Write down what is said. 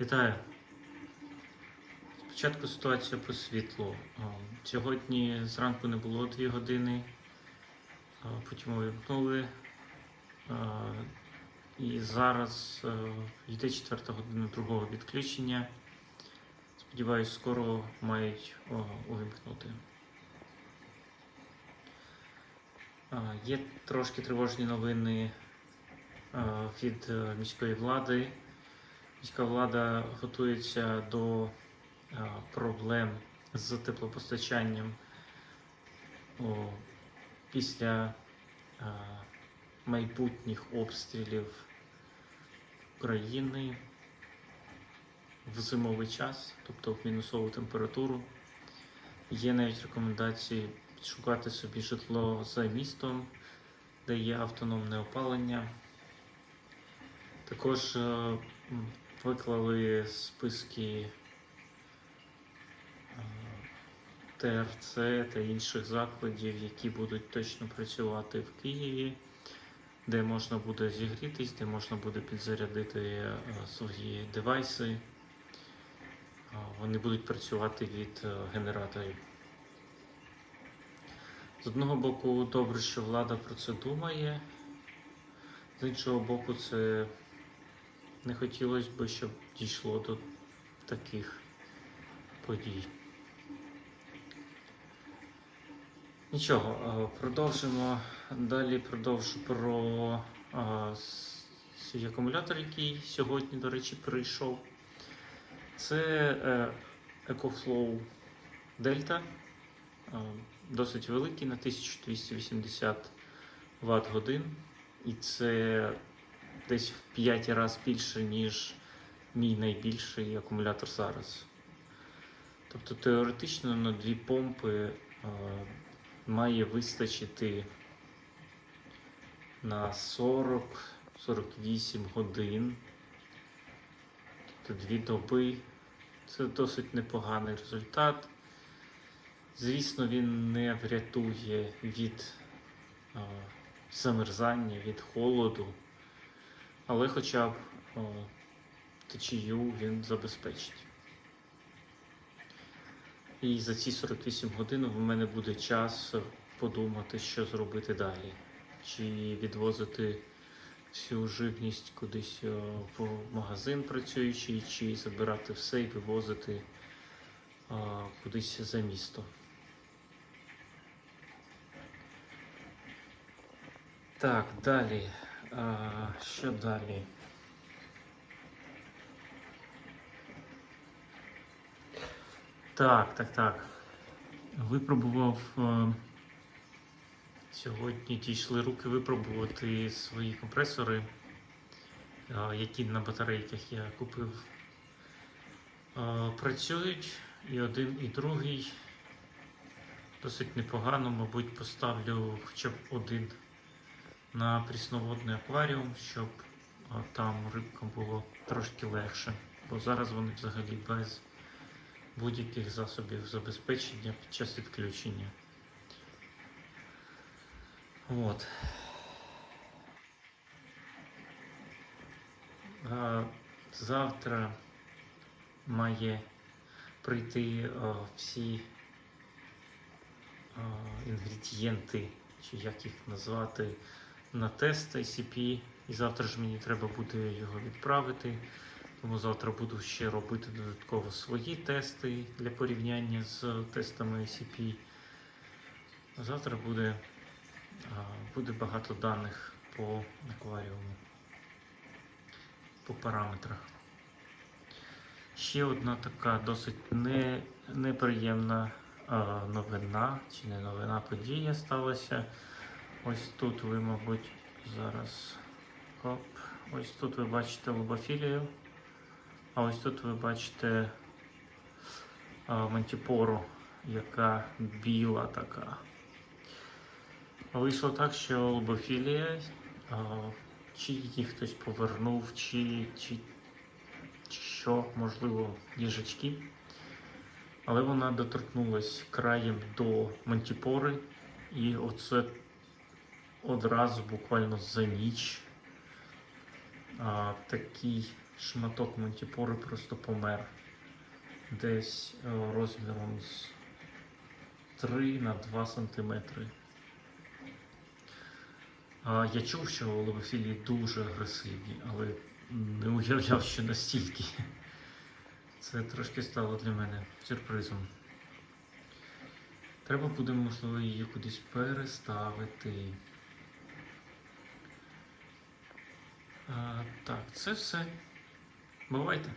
Вітаю. Спочатку ситуація по світлу. Сьогодні зранку не було 2 години, потім увімкнули. І зараз е, йде четверта година другого відключення. Сподіваюсь, скоро мають увімкнути. Є трошки тривожні новини е, від е, міської влади. Міська влада готується до е, проблем з теплопостачанням після е, майбутніх обстрілів України в зимовий час, тобто в мінусову температуру. Є навіть рекомендації шукати собі житло за містом, де є автономне опалення. Також е, виклали списки е, ТРЦ та інших закладів, які будуть точно працювати в Києві, де можна буде зігрітись, де можна буде підзарядити е, свої девайси. Е, Вони будуть працювати від генераторів. З одного боку, добре, що влада про це думає, з іншого боку, це не хотілося б, щоб дійшло до таких подій. Нічого, е, продовжимо. Далі продовжу про е, свій акумулятор, який сьогодні, до речі, прийшов. Це е, EcoFlow Delta. Досить великий на 1280 Вт годин. І це десь в 5 разів більше, ніж мій найбільший акумулятор зараз. Тобто теоретично на дві помпи е, має вистачити на 40-48 годин. Тобто дві доби. Це досить непоганий результат. Звісно, він не врятує від е, замерзання, від холоду, але хоча б е, течію він забезпечить. І за ці 48 годин в мене буде час подумати, що зробити далі. Чи відвозити всю живність кудись в магазин працюючий, чи забирати все і вивозити е, кудись за місто. Так, далі. Що далі? Так, так, так. Випробував. е, Сьогодні дійшли руки випробувати свої компресори, е, які на батарейках я купив. Е, Працюють і один, і другий. Досить непогано, мабуть, поставлю хоча б один на прісноводний акваріум, щоб там рибкам було трошки легше. Бо зараз вони взагалі без будь-яких засобів забезпечення під час відключення. От. Завтра має прийти всі інгредієнти, чи як їх назвати, на тест ICP. І завтра ж мені треба буде його відправити. Тому завтра буду ще робити додатково свої тести для порівняння з тестами ICP. Завтра буде, буде багато даних по акваріуму, по параметрах. Ще одна така досить не, неприємна новина, чи не новина подія сталася. Ось тут ви, мабуть, зараз. Оп. Ось тут ви бачите лобофілію, а ось тут ви бачите а, мантіпору, яка біла така. Вийшло так, що лобофілія, а, чи її хтось повернув, чи, чи, чи що, можливо, їжачки. Але вона доторкнулась краєм до мантіпори, і оце одразу буквально за ніч а, такий шматок мантіпори просто помер. Десь е, розміром з 3 на 2 сантиметри. А, я чув, що лобофілії дуже агресивні, але не уявляв, що настільки. Це трошки стало для мене сюрпризом. Треба буде, можливо, її кудись переставити. А, так, це все. Бувайте.